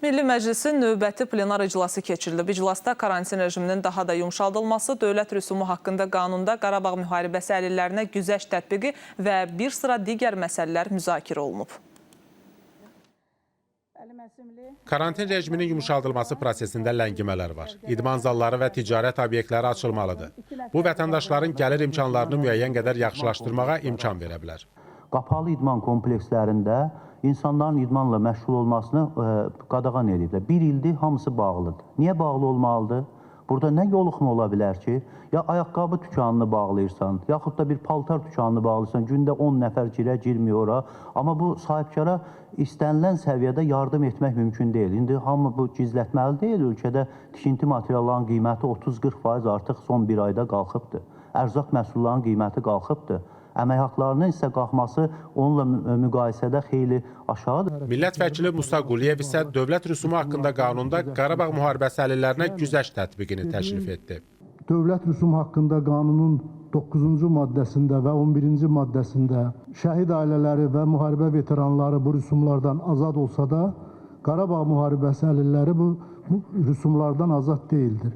Milli Məclisin növbəti plenar iclası keçirilib. İclasda karantin rejiminin daha da yumşaldılması, dövlət rüsumu haqqında qanunda Qarabağ müharibəsi əlillərinə güzəşt tətbiqi və bir sıra digər məsələlər müzakirə olunub. Karantin rejiminin yumuşaldılması prosesində ləngimələr var. İdman zalları və ticarət obyektləri açılmalıdır. Bu vətəndaşların gəlir imkanlarını müəyyən qədər yaxşılaşdırmağa imkan verə bilər. Qapalı idman komplekslərində insanların idmanla məşğul olmasını ə, qadağan ediblər. Bir ildir hamısı bağlıdır. Niyə bağlı olmalıdır? Burada nə yoluxma ola bilər ki, ya ayaqqabı dükanını bağlayırsan, yaxud da bir paltar dükanını bağlayırsan, gündə 10 nəfər girə, girmiyor ora. Amma bu sahibkara istənilən səviyyədə yardım etmək mümkün deyil. İndi hamı bu gizlətməli deyil. Ölkədə tikinti materiallarının qiyməti 30-40% artıq son bir ayda qalxıbdır. Ərzaq məhsullarının qiyməti qalxıbdır. Əmək haqlarının isə qalxması onunla mü- müqayisədə xeyli aşağıdır. Millət vəkili Musa Quliyev isə dövlət rüsumu haqqında qanunda Qarabağ müharibəsi əlillərinə güzəşt tətbiqini təklif etdi. Dövlət rüsum haqqında qanunun 9-cu maddəsində və 11-ci maddəsində şəhid ailələri və müharibə veteranları bu rüsumlardan azad olsa da, Qarabağ müharibəsi əlilləri bu, bu rüsumlardan azad deyildir.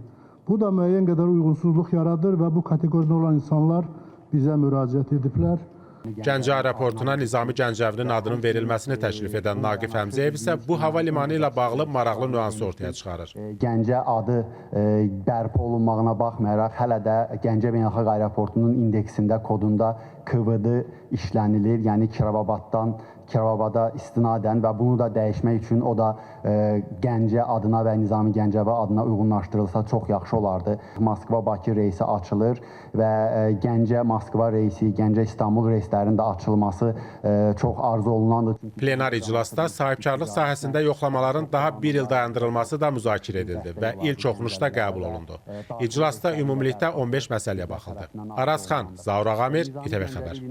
Bu da müəyyən qədər uyğunsuzluq yaradır və bu kateqoriyada olan insanlar bizə müraciət ediblər. Gəncə aeroportuna Nizami Gəncəvinin adının verilməsini təklif edən Naqif Həmzəyev isə bu hava limanı ilə bağlı maraqlı nüansı ortaya çıxarır. Gəncə adı e, bərpa olunmağına baxmayaraq hələ də Gəncə Beynəlxalq Aeroportunun indeksində, kodunda KVD işlənilir. Yəni Kirovabaddan Kirovabada istinadən və bunu da dəyişmək üçün o da e, Gəncə adına və Nizami Gəncəvi adına uyğunlaşdırılsa çox yaxşı olardı. Moskva-Bakı reysi açılır və e, Gəncə-Moskva reysi, Gəncə-İstanbul reyslərinin də açılması e, çox arzu olunandır. Plenar iclasda sahibkarlıq sahəsində yoxlamaların daha bir il dayandırılması da müzakirə edildi və ilk oxunuşda qəbul olundu. İclasda ümumilikdə 15 məsələyə baxıldı. Arazxan, Zaur Ağamir, İTV Xəbər.